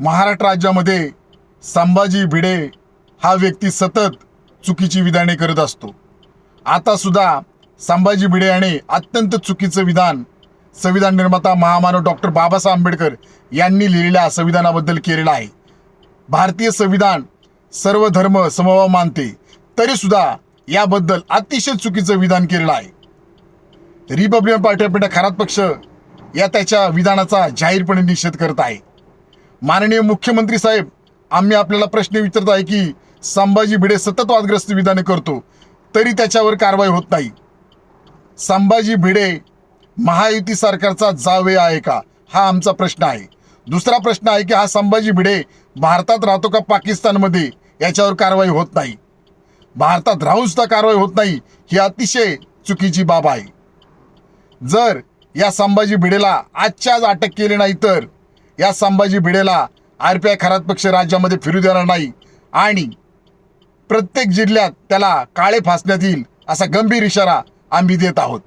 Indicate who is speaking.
Speaker 1: महाराष्ट्र राज्यामध्ये संभाजी भिडे हा व्यक्ती सतत चुकीची विधाने करत असतो. आता सुद्धा संभाजी भिडे याने अत्यंत चुकीचं विधान संविधान निर्माता महामानव डॉक्टर बाबासाहेब आंबेडकर यांनी लिहिलेल्या संविधानाबद्दल केलेलं आहे. भारतीय संविधान सर्व धर्म समभाव मानते तरीसुद्धा याबद्दल अतिशय चुकीचं विधान केलेलं आहे. Republican Party of India Kharat पक्ष या त्याच्या विधानाचा जाहीरपणे निषेध करत आहे. माननीय मुख्यमंत्री साहेब आम्ही आपल्याला प्रश्न विचारत आहे की संभाजी भिडे सतत वादग्रस्त विधाने करतो तरी त्याच्यावर कारवाई होत नाही. संभाजी भिडे महायुती सरकारचा जावे आहे का? हा आमचा प्रश्न आहे. दुसरा प्रश्न आहे की हा संभाजी भिडे भारतात राहतो का पाकिस्तानमध्ये? याच्यावर कारवाई होत नाही. भारतात राहून सुद्धा कारवाई होत नाही ही अतिशय चुकीची बाब आहे. जर या संभाजी भिडेला आजच्या आज अटक केली नाही तर या संभाजी भिडेला आर पी आय खरात पक्ष राज्यामध्ये फिरू देणार नाही. आणि प्रत्येक जिल्ह्यात त्याला काळे फासण्यात येईल असा गंभीर इशारा आम्ही देत आहोत.